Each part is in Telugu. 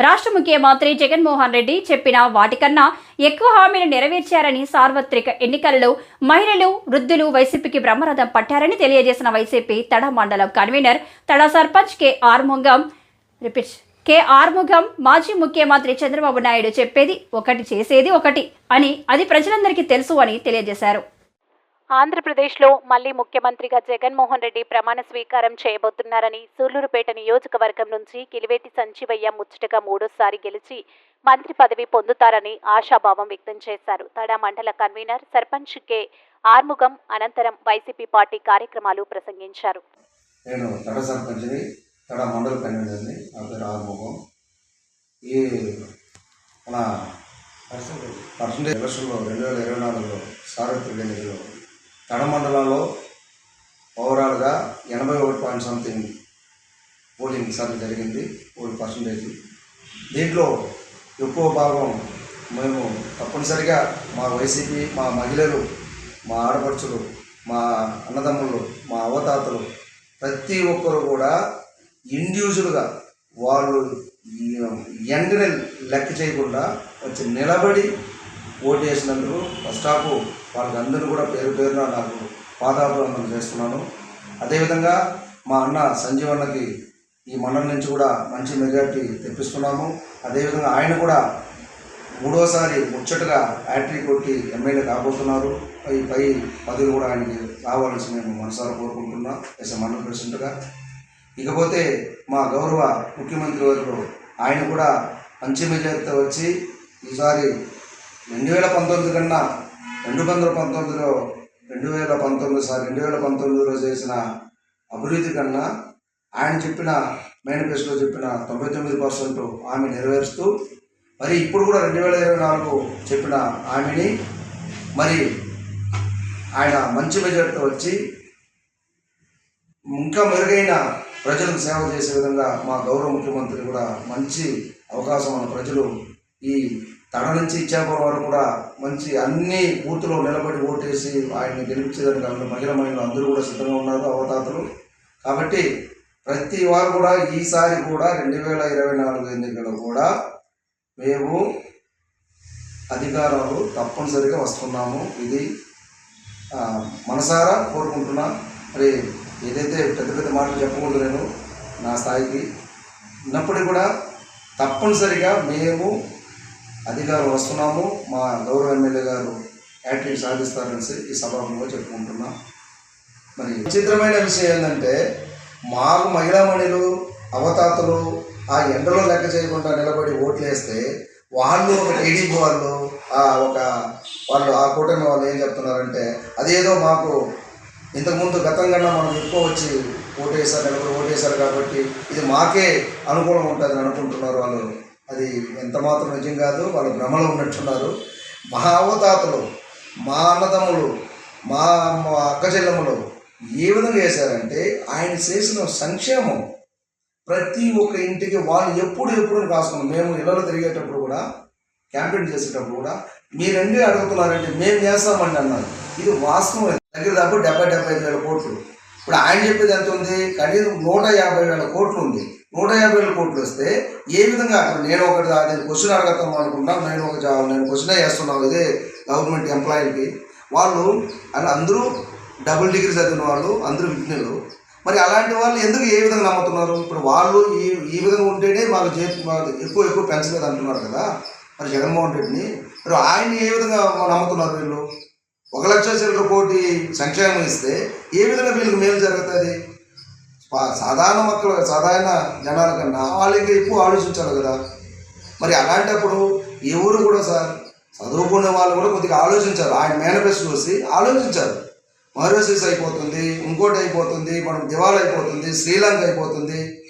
రాష్ట్ర ముఖ్యమంత్రి జగన్మోహన్ రెడ్డి చెప్పిన వాటికన్నా ఎక్కువ హామీలు నెరవేర్చారని సార్వత్రిక ఎన్నికల్లో మహిళలు వృద్ధులు వైసీపీకి బ్రహ్మరథం పట్టారని తెలియజేసిన వైసీపీ తడ మండలం convener Tada sarpanch K Arumugam repeat. K Arumugam మాజీ ముఖ్యమంత్రి చంద్రబాబు నాయుడు చెప్పేది ఒకటి చేసేది ఒకటి అని అది ప్రజలందరికీ తెలుసు అని తెలియజేశారు. ఆంధ్రప్రదేశ్లో మళ్ళీ ముఖ్యమంత్రిగా జగన్మోహన్ రెడ్డి ప్రమాణ స్వీకారం చేయబోతున్నారని సూళ్ళూరుపేట నియోజకవర్గం నుంచి కిలివేటి సంచివయ్య ముచ్చటగా మూడోసారి గెలిచి మంత్రి పదవి పొందుతారని ఆశాభావం వ్యక్తం చేశారు. తడా మండల కన్వీనర్ సర్పంచ్ కె. ఆర్ముగం అనంతరం వైసీపీ పార్టీ కార్యక్రమాలు ప్రసంగించారు. నేను తడ సర్పంచ్ని తడ మండల కన్వీనర్ని నా పేరు ఆర్మోహం ఈ మన పర్సంటేజ్. ఎలక్షన్లో రెండు వేల ఇరవై నాలుగులో సార్వత్రిక ఎన్నికల్లో తడ మండలంలో ఓవరాల్గా ఎనభై ఒకటి పాయింట్ సంథింగ్ పోలింగ్ శాతం జరిగింది ఓటు పర్సంటేజ్ దీంట్లో ఎక్కువ భాగం మేము తప్పనిసరిగా మా వైసీపీ మా మహిళలు మా ఆడపడుచులు మా అన్నదమ్ములు మా అవతాతలు ప్రతి ఒక్కరు కూడా ఇండివిజువల్గా వాళ్ళు ఎండని లెక్క చేయకుండా వచ్చి నిలబడి ఓటు వేసినందుకు ఫస్ట్ ఆఫ్ వాళ్ళందరూ కూడా పేరు పేరున నాకు పాదాభివందనం చేస్తున్నాను. అదేవిధంగా మా అన్న సంజీవన్నకి ఈ మండలం నుంచి కూడా మంచి మెజార్టీ తెప్పిస్తున్నాము. అదేవిధంగా ఆయన కూడా మూడోసారి ముచ్చటగా హ్యాట్రిక్ కొట్టి ఎమ్మెల్యే కాబోతున్నారు. పై పై పదవి కూడా ఆయనకి రావాల్సి మేము మనసారా కోరుకుంటున్నాం. ఎస్ మండల ప్రెసిడెంట్గా ఇకపోతే మా గౌరవ ముఖ్యమంత్రి వారు ఆయన కూడా మంచి మెజార్టీతో వచ్చి ఈసారి రెండు వేల పంతొమ్మిది కన్నా రెండు వందల పంతొమ్మిదిలో రెండు వేల పంతొమ్మిది సార్ రెండు వేల పంతొమ్మిదిలో చేసిన అభివృద్ధి కన్నా ఆయన చెప్పిన మేనిఫెస్టోలో చెప్పిన తొంభై తొమ్మిది పర్సెంట్ ఆమె నెరవేరుస్తూ మరి ఇప్పుడు కూడా రెండు వేల ఇరవై నాలుగు చెప్పిన ఆమెని మరి ఆయన మంచి మెజార్టీతో వచ్చి ఇంకా మెరుగైన ప్రజలకు సేవ చేసే విధంగా మా గౌరవ ముఖ్యమంత్రి కూడా మంచి అవకాశం మన ప్రజలు ఈ తడ నుంచి ఇచ్చాపురం వరకు కూడా మంచి అన్ని బూతులో నిలబడి ఓటేసి ఆయన్ని గెలిపించేదానికి అందులో మహిళ మహిళలు అందరూ కూడా సిద్ధంగా ఉన్నారు అవతాతలు. కాబట్టి ప్రతి వారు కూడా ఈసారి కూడా రెండు వేల ఇరవై నాలుగు ఎన్నికలు కూడా మేము అధికారాలు తప్పనిసరిగా వస్తున్నాము. ఇది మనసారా కోరుకుంటున్నా. మరి ఏదైతే పెద్ద పెద్ద మాటలు చెప్పకూడదు నేను నా స్థాయికి. ఉన్నప్పటికీ కూడా తప్పనిసరిగా మేము అధికారులు వస్తున్నాము. మా గౌరవ ఎమ్మెల్యే గారు యాక్టివ్ సాధిస్తారని ఈ సభలో చెప్పుకుంటున్నాం. మరి విచిత్రమైన విషయం ఏంటంటే మాకు మహిళామణులు అవతాతలు ఆ ఎండలో లెక్క చేయకుండా నిలబడి ఓట్లు వేస్తే వాళ్ళు ఒక టీడీపీ వాళ్ళు ఆ ఒక వాళ్ళు ఆ కూటమి వాళ్ళు ఏం చెప్తున్నారంటే అదేదో మాకు ఇంతకుముందు గతం కన్నా మనం ఎక్కువ వచ్చి ఓటేసారు నిలబడి ఓటేశారు కాబట్టి ఇది మాకే అనుకూలం ఉంటుందని అనుకుంటున్నారు వాళ్ళు. అది ఎంత మాత్రం నిజం కాదు వాళ్ళు భ్రమలో ఉన్నట్టున్నారు. మా అవతాతలు మా అన్నదమ్ములు మా అక్కచెల్లెములు ఏ విధంగా చేశారంటే ఆయన చేసిన సంక్షేమం ప్రతి ఒక్క ఇంటికి వాళ్ళు ఎప్పుడు ఎప్పుడు రాసుకున్నాం మేము ఇళ్ళలో తిరిగేటప్పుడు కూడా క్యాంపెయిన్ చేసేటప్పుడు కూడా మీరెందుకు అడుగుతున్నారంటే మేము చేస్తామండి అన్నారు. ఇది వాస్తవం. దగ్గర దాపు డెబ్బై డెబ్బై ఐదు వేల కోట్లు. ఇప్పుడు ఆయన చెప్పేది ఎంత ఉంది? కనీసం నూట యాభై వేల కోట్లు ఉంది. నూట యాభై వేల కోట్లు వస్తే ఏ విధంగా అక్కడ నేను ఒకటి దా- నేను క్వశ్చన్ అడగతాం అనుకున్నా నేను ఒక జాబ్ నేను క్వశ్చన్ వేస్తున్నాను ఇదే గవర్నమెంట్ ఎంప్లాయీకి వాళ్ళు అలా అందరూ డబుల్ డిగ్రీ చదివిన వాళ్ళు అందరూ విజ్ఞులు. మరి అలాంటి వాళ్ళు ఎందుకు ఏ విధంగా నమ్ముతున్నారు? ఇప్పుడు వాళ్ళు ఈ ఈ విధంగా ఉంటేనే మాకు జే ఎక్కువ ఎక్కువ పెంచలేదు అంటున్నారు కదా మరి జగన్మోహన్ రెడ్డిని. మరి ఆయన ఏ విధంగా నమ్ముతున్నారు వీళ్ళు? ఒక లక్ష చిల్లర కోటి సంక్షేమం ఇస్తే ఏ విధంగా వీళ్ళకి మేలు జరుగుతుంది? సాధారణ మక్కలు సాధారణ జనాల కన్నా వాళ్ళు ఇంకా ఎక్కువ ఆలోచించాలి కదా. మరి అలాంటప్పుడు ఎవరు కూడా సార్ చదువుకునే వాళ్ళు కూడా కొద్దిగా ఆలోచించారు ఆయన మేనిఫెస్టో చూసి ఆలోచించారు మారోసిస్ అయిపోతుంది ఇంకోటి అయిపోతుంది మనం దివాళ అయిపోతుంది శ్రీలంక అయిపోతుంది.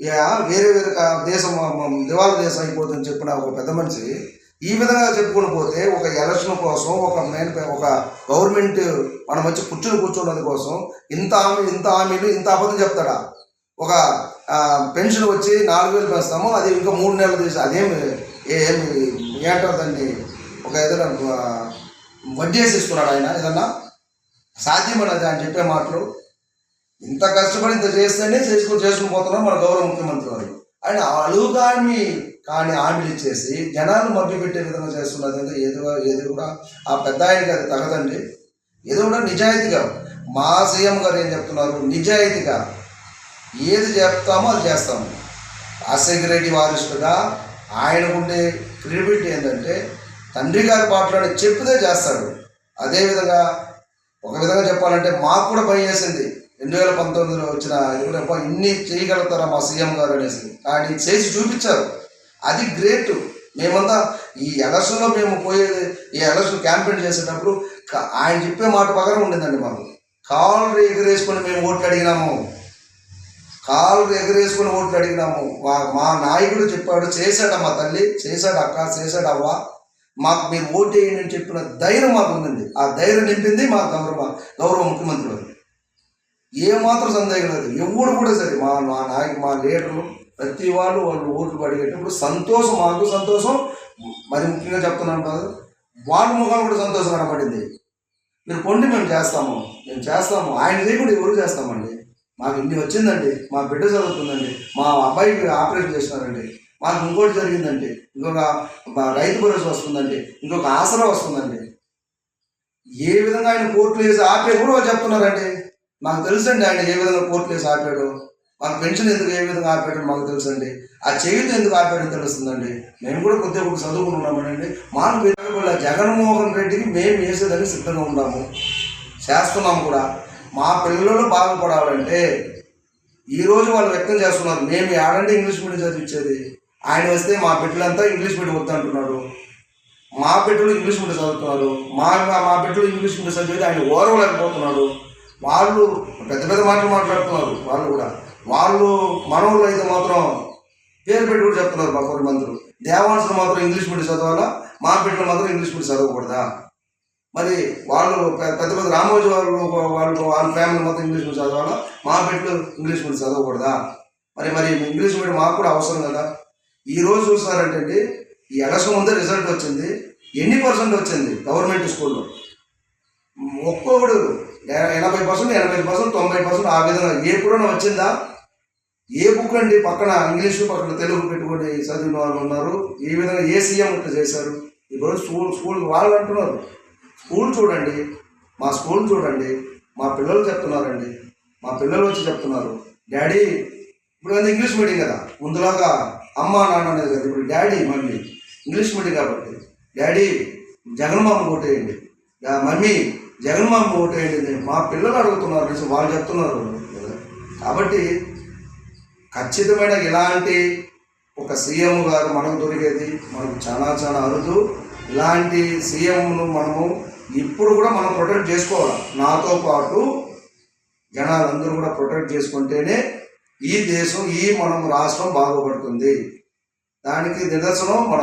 ఇక వేరే వేరే కా- దేశం మ- దేశం అయిపోతుంది చెప్పిన ఒక పెద్ద మనిషి ఈ విధంగా చెప్పుకుని పోతే ఒక ఎలక్షన్ కోసం ఒక మెయిన్ ఒక గవర్నమెంట్ మనం వచ్చి కూర్చుని కూర్చున్నది కోసం ఇంత హామీ ఇంత హామీలు ఇంత అబద్ధం చెప్తాడా? ఒక పెన్షన్ వచ్చి నాలుగు వేలు పెంచుతాము అది ఇంకా మూడు నెలలు తీసి అదేమి ఏమి ఏంటారు దాన్ని? ఒక ఏదైనా వడ్డీ ఇస్తున్నాడు ఆయన? ఏదన్నా? సాధ్యమన్నది ఆయన చెప్పే మాటలు? ఇంత కష్టపడి ఇంత చేస్తేనే చేసుకుని చేసుకుని పోతున్నారు మన గౌరవ ముఖ్యమంత్రి వారు ఆయన అలుగాని కానీ హామీలు ఇచ్చేసి జనాన్ని మభ్యపెట్టే విధంగా చేస్తున్నది అంటే ఏదో ఏది కూడా ఆ పెద్ద ఆయనకి అది తగదండి. ఏదో కూడా నిజాయితీగా మా సీఎం గారు ఏం చెప్తున్నారు? నిజాయితీగా ఏది చెప్తామో అది చేస్తాము రాజశేఖర రెడ్డి వారసుడుగా ఆయనకుండే క్రెడిబిలిటీ ఏంటంటే తండ్రి గారి మాట్లాడి చెప్పితే చేస్తాడు. అదేవిధంగా ఒక విధంగా చెప్పాలంటే మాకు కూడా భయం వేసింది. రెండు వేల పంతొమ్మిదిలో వచ్చిన ఇది ఇన్ని చేయగలుగుతారా మా సీఎం గారు అనేసి. కానీ చేసి చూపించారు. అది గ్రేట్. మేమంతా ఈ ఎలక్షన్లో మేము పోయేది ఈ ఎలక్షన్ క్యాంపెయిన్ చేసేటప్పుడు ఆయన చెప్పే మాట పగరం ఉండేదండి మాకు. కాళ్ళు ఎగరేసుకొని మేము ఓట్లు అడిగినాము. కాళ్ళు ఎగరేసుకొని ఓట్లు అడిగినాము. మా మా నాయకుడు చెప్పాడు చేశాడు మా తల్లి చేశాడు అక్క చేశాడు అవ్వ. మాకు మీరు ఓటు వేయండి అని చెప్పిన ధైర్యం మాకు ఉందండి. ఆ ధైర్యం నింపింది మా గౌరవ గౌరవ ముఖ్యమంత్రి గారు సందేహం లేదు. ఎవడు కూడా సరే మా మా నాయకు మా లీడర్లు ప్రతి వాళ్ళు వాళ్ళు ఓట్లు అడిగేటప్పుడు సంతోషం మాకు సంతోషం. మరి ముఖ్యంగా చెప్తున్నాను కాదు వాళ్ళ ముఖాలు కూడా సంతోషం కనపడింది. మీరు పొండి మేము చేస్తాము. మేము చేస్తాము. ఆయన కూడా ఎవరు చేస్తామండి? మాకు ఇన్ని వచ్చిందండి. మా బిడ్డ చదువుతుందండి. మా అబ్బాయికి ఆపరేషన్ చేసినారండి మాకు ఇంకోటి జరిగిందండి. ఇంకొక రైతు భరోసా వస్తుందండి. ఇంకొక ఆసరా వస్తుందండి. ఏ విధంగా ఆయన కోర్టులు వేసి ఆపే కూడా చెప్తున్నారండి? మాకు తెలుసండి ఆయన ఏ విధంగా కోర్టులు వేసి ఆపాడు. మన పెన్షన్ ఎందుకు ఏ విధంగా ఆపేయడం మాకు తెలుసండి? ఆ చేయుత ఎందుకు ఆపేయడం తెలుస్తుందండి? మేము కూడా కొద్దిగా ఒకటి చదువుకుంటున్నామండి. మాకు వేరే జగన్మోహన్ రెడ్డికి మేము వేసేదని సిద్ధంగా ఉన్నాము. చేస్తున్నాం కూడా. మా పిల్లలు బాగుపడాలంటే ఈరోజు వాళ్ళు వ్యక్తం చేస్తున్నారు. మేము ఆడండి ఇంగ్లీష్ మీడియం చదివించేది ఆయన వస్తే మా బిడ్డలంతా ఇంగ్లీష్ మీడియం వద్దంటున్నాడు. మా బిడ్డలు ఇంగ్లీష్ మీడియం చదువుతున్నారు. మా మా బిడ్డలు ఇంగ్లీష్ మీడియం చదివితే ఆయన ఓరవలేకపోతున్నాడు. వాళ్ళు పెద్ద పెద్ద మాటలు మాట్లాడుతున్నారు వాళ్ళు కూడా. వాళ్ళు మనవులు అయితే మాత్రం పేరు పెట్టి కూడా చెప్తున్నారు మా కొన్ని మంత్రులు. మాత్రం ఇంగ్లీష్ మీడియం చదవాలా? మా బిడ్డలు మాత్రం ఇంగ్లీష్ మీడియం చదవకూడదా? మరి వాళ్ళు పెద్ద పెద్ద రామోజీ వాళ్ళు వాళ్ళు వాళ్ళ ఫ్యామిలీ మొత్తం ఇంగ్లీష్ మీడియం చదవాలా? మా బిడ్డలు ఇంగ్లీష్ మీడియం చదవకూడదా? మరి మరి ఇంగ్లీష్ మీడియం మాకు కూడా అవసరం కదా. ఈరోజు చూసారంటే అండి ఈ ఎలక్షన్ ముందే రిజల్ట్ వచ్చింది. ఎన్ని పర్సెంట్ వచ్చింది గవర్నమెంట్ స్కూల్లో? ఒక్కొక్కడు ఎనభై పర్సెంట్ ఎనభై పర్సెంట్ తొంభై పర్సెంట్ ఆ విధంగా. ఎప్పుడైనా వచ్చిందా? ఏ బుక్ అండి? పక్కన ఇంగ్లీషు పక్కన తెలుగు పెట్టుకొని చదివిన వాళ్ళు ఉన్నారు. ఈ విధంగా ఏ సీఎం ఇట్లా చేశారు? ఈరోజు స్కూల్ స్కూల్ వాళ్ళు అంటున్నారు. స్కూల్ చూడండి. మా స్కూల్ చూడండి. మా పిల్లలు చెప్తున్నారండి. మా పిల్లలు వచ్చి చెప్తున్నారు. డాడీ ఇప్పుడు అది ఇంగ్లీష్ మీడియం కదా. ముందులాగా అమ్మ నాన్న అనేది కదా. ఇప్పుడు డాడీ మమ్మీ ఇంగ్లీష్ మీడియం కాబట్టి. డాడీ జగన్మామ ఓటేయండి మమ్మీ జగన్మామ ఓటేయండి మా పిల్లలు అడుగుతున్నారు. వాళ్ళు చెప్తున్నారు. కాబట్టి ఖచ్చితమైన ఇలాంటి ఒక సీఎం గారు మనకు దొరికేది మనకు చాలా చాలా అరుదు. ఇలాంటి సీఎంను మనము ఇప్పుడు కూడా మనం ప్రొటెక్ట్ చేసుకోవాలి. నాతో పాటు జనాలందరూ కూడా ప్రొటెక్ట్ చేసుకుంటేనే ఈ దేశం ఈ మనం రాష్ట్రం బాగుపడుతుంది. దానికి నిదర్శనం మన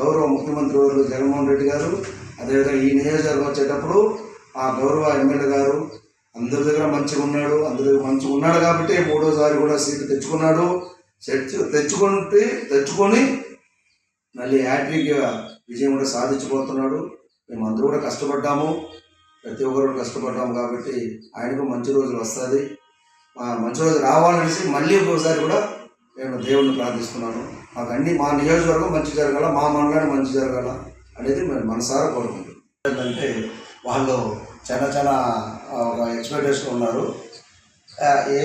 గౌరవ ముఖ్యమంత్రి వారు జగన్మోహన్ రెడ్డి గారు. అదేవిధంగా ఈ నియోజకవర్గం వచ్చేటప్పుడు ఆ గౌరవ ఎమ్మెల్యే గారు అందరి దగ్గర మంచిగా ఉన్నాడు అందరి దగ్గర మంచిగా ఉన్నాడు కాబట్టి మూడోసారి కూడా సీటు తెచ్చుకున్నాడు. తెచ్చు తెచ్చుకుంటే తెచ్చుకొని మళ్ళీ హ్యాట్రిక్ విజయం కూడా సాధించబోతున్నాడు. మేము అందరూ కూడా కష్టపడ్డాము. ప్రతి ఒక్కరు కూడా కష్టపడ్డాము కాబట్టి ఆయనకు మంచి రోజులు వస్తుంది. మంచి రోజు రావాలనేసి మళ్ళీ ఒకసారి కూడా నేను దేవుణ్ణి ప్రార్థిస్తున్నాను. మాకు అన్ని మా నియోజకవర్గం మంచి జరగాల మా మండలాన్ని మంచి జరగాల అనేది మనసారా కోరుకుంటున్నాను ఏంటంటే వాళ్ళు చాలా చాలా ఒక ఎక్స్పెక్టేషన్ ఉన్నారు. ఏ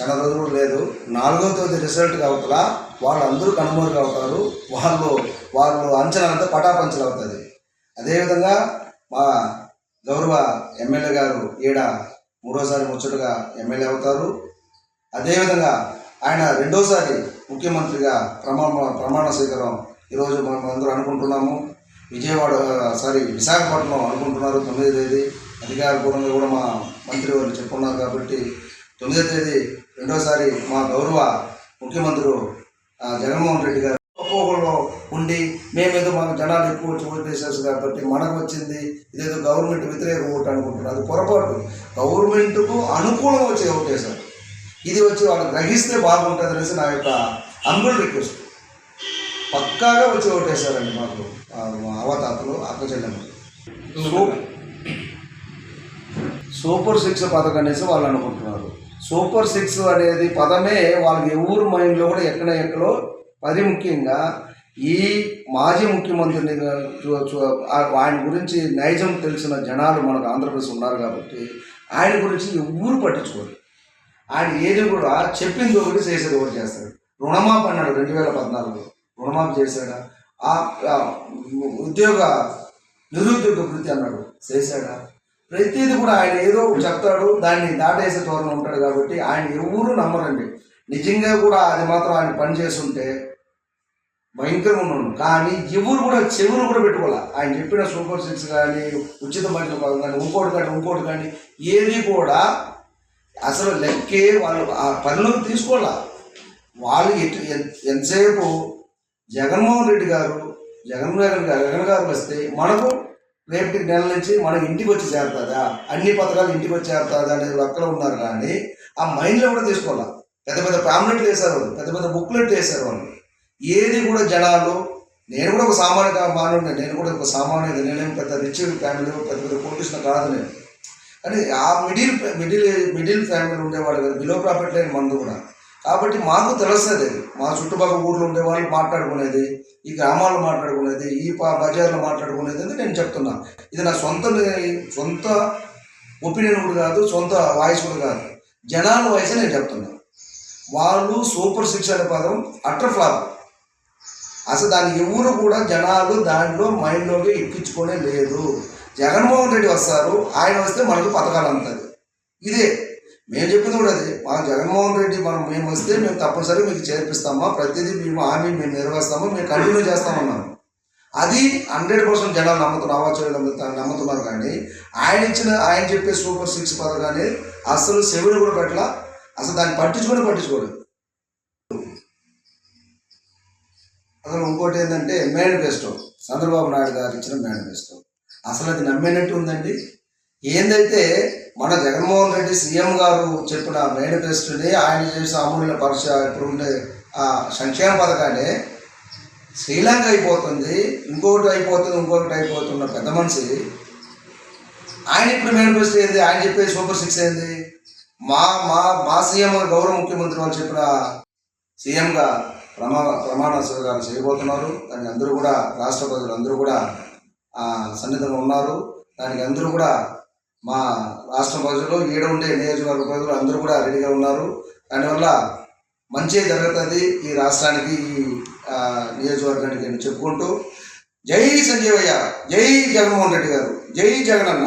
చాలా రోజులు లేదు. నాలుగో తేదీ రిజల్ట్ అవతల వాళ్ళందరూ కనుమరుగు అవుతారు. వాళ్ళు వాళ్ళు అంచనాలంతా పటాపంచలు అవుతుంది. అదేవిధంగా మా గౌరవ ఎమ్మెల్యే గారు ఈడ మూడోసారి ముచ్చటగా ఎమ్మెల్యే అవుతారు. అదేవిధంగా ఆయన రెండోసారి ముఖ్యమంత్రిగా ప్రమాణ ప్రమాణ స్వీకారం ఈరోజు మనం అందరూ అనుకుంటున్నాము. విజయవాడ సారీ విశాఖపట్నం అనుకుంటున్నారు తొమ్మిది తేదీ. అధికారపూర్వంగా కూడా మా మంత్రి వారు చెప్పున్నారు కాబట్టి తొమ్మిదో తేదీ రెండోసారి మా గౌరవ ముఖ్యమంత్రి ఆ, జగన్మోహన్ రెడ్డి గారు ఒక్కొక్కరు ఉండి మేమేదో మాకు జనాలు ఎక్కువ వచ్చి ఓటు కాబట్టి మనకు వచ్చింది ఇదేదో గవర్నమెంట్ వ్యతిరేక ఓటు అనుకుంటున్నారు. అది పొరపాటు. గవర్నమెంట్కు అనుకూలం వచ్చే ఓటే సార్ ఇది వచ్చి వాళ్ళు గ్రహిస్తే బాగుంటుంది అనేసి నా యొక్క అంబుల్ రిక్వెస్ట్ పక్కాగా వచ్చి ఓటేశారండి మాకు మా అవతాతలు అక్క చెల్లెమ్మలు. సూపర్ సిక్స్ పథకం అనేసి వాళ్ళు అనుకుంటున్నారు. సూపర్ సిక్స్ అనేది పదమే వాళ్ళకి ఎవరు మైండ్లో కూడా ఎక్కడ ఎక్కడో అది ముఖ్యంగా ఈ మాజీ ముఖ్యమంత్రిని ఆయన గురించి నైజం తెలిసిన జనాలు మనకు ఆంధ్రప్రదేశ్ ఉన్నారు కాబట్టి ఆయన గురించి ఎవరు పట్టించుకోరు. ఆయన ఏది కూడా చెప్పింది ఒకటి చేసేది ఒకటి చేస్తాడు. రుణమాఫీ అన్నాడు రెండు వేల పద్నాలుగులో. రుణమాఫీ చేశాడా? ఆ ఆ ఉద్యోగ నిరుద్యోగ వృత్తి అన్నాడు. చేశాడా? ప్రతిదీ కూడా ఆయన ఏదో చెప్తాడు దాన్ని దాటేసే ధోరణి ఉంటాడు కాబట్టి ఆయన ఎవరు నమ్మరండి. నిజంగా కూడా అది మాత్రం ఆయన పని చేస్తుంటే భయంకరంగా ఉన్నాడు. కానీ ఎవరు కూడా చెవులు కూడా పెట్టుకోవాలి? ఆయన చెప్పిన సూపర్ సిక్స్ కానీ ఉచిత మహిళ పథకం కానీ ఇంకోటి కానీ ఇంకోటి కానీ ఏది కూడా అసలు లెక్కే వాళ్ళు ఆ పనులకు తీసుకోవాలా? వాళ్ళు ఎటు ఎంతసేపు జగన్మోహన్ రెడ్డి గారు జగన్మోహన్ గారు జగన్ గారు వస్తే మనకు రేపటి నెల నుంచి మనం ఇంటికి వచ్చి చేరుతుందా? అన్ని పథకాలు ఇంటికి వచ్చి చేరుతుందా అనేది అక్కడ ఉన్నారు కానీ ఆ మైండ్లో కూడా తీసుకోవాలా? పెద్ద పెద్ద పాంప్లెట్లు వేశారు వాళ్ళు పెద్ద పెద్ద బుక్లెట్ వేశారు వాళ్ళు. ఏది కూడా జనాలు నేను కూడా ఒక సామాన్య మానవుడిని నేను కూడా ఒక సామాన్యుడు నేనేం పెద్ద రిచ్ ఫ్యామిలీ పెద్ద పెద్ద కోటిస్తున్న కాదు నేను. కానీ ఆ మిడిల్ మిడిల్ మిడిల్ ఫ్యామిలీ ఉండేవాడు కదా బిలో ప్రాఫిట్ లేని మందు కూడా. కాబట్టి మాకు తెలుస్తుంది. మా చుట్టుపక్కల ఊర్లో ఉండేవాళ్ళు మాట్లాడుకునేది ఈ గ్రామాల్లో మాట్లాడుకునేది ఈ బజార్లో మాట్లాడుకునేది అని నేను చెప్తున్నా. ఇది నా సొంత సొంత ఒపీనియన్ కూడా కాదు సొంత వాయిస్ కూడా కాదు. జనాల వాయిస్ నేను చెప్తున్నా. వాళ్ళు సూపర్ సిక్స్ అనే పదం అటర్ ఫ్లాప్. అసలు దాన్ని ఎవరు కూడా జనాలు దాంట్లో మైండ్లోకి ఎక్కించుకోనే లేదు. జగన్మోహన్ రెడ్డి వస్తారు ఆయన వస్తే మనకు పథకాలు అందుతుంది ఇదే. మేము చెప్పింది కూడా అదే. మా జగన్మోహన్ రెడ్డి మనం మేము వస్తే మేము తప్పనిసరిగా మీకు చేర్పిస్తామా? ప్రతిదీ మేము హామీ మేము నెరవేరుస్తాము? మేము కంటిన్యూ చేస్తామన్నాము అది హండ్రెడ్ పర్సెంట్ జనాలు నమ్ముతున్నారు. అవ్వచ్చు నమ్ముతున్నారు కానీ ఆయన ఇచ్చిన ఆయన చెప్పే సూపర్ సిక్స్ పథకాన్ని అసలు సెవెన్ కూడా పెట్టల? అసలు దాన్ని పట్టించుకొని పట్టించుకోడు. అసలు ఇంకోటి ఏంటంటే మేనిఫెస్టో. చంద్రబాబు నాయుడు గారు ఇచ్చిన మేనిఫెస్టో. అసలు అది నమ్మేనట్టు ఉందండి? ఏందైతే మన జగన్మోహన్ రెడ్డి సీఎం గారు చెప్పిన మేనిఫెస్టోని ఆయన చేసిన అమూల్య పరీక్ష ఇప్పుడు ఉండే ఆ సంక్షేమ పథకాన్ని శ్రీలంక అయిపోతుంది ఇంకొకటి అయిపోతుంది ఇంకొకటి అయిపోతున్న పెద్ద మనిషి ఆయన ఇప్పుడు మేనిఫెస్టో ఏంది? ఆయన చెప్పే సూపర్ సిక్స్ ఏంది? మా మా మా సీఎం గౌరవ ముఖ్యమంత్రి వాళ్ళు చెప్పిన సీఎంగా ప్రమా ప్రమాణ స్వీకారం చేయబోతున్నారు. దానికి అందరూ కూడా రాష్ట్ర ప్రజలు అందరూ కూడా ఆ, సన్నిధంగా ఉన్నారు. దానికి అందరూ కూడా మా రాష్ట్ర ప్రజలు ఈడ ఉండే నియోజకవర్గ ప్రజలు అందరూ కూడా రెడీగా ఉన్నారు. దానివల్ల మంచి జరుగుతుంది ఈ రాష్ట్రానికి ఈ నియోజకవర్గానికి అని చెప్పుకుంటూ జై సంజీవయ్య జై జగన్మోహన్ రెడ్డి గారు జై జగనన్న.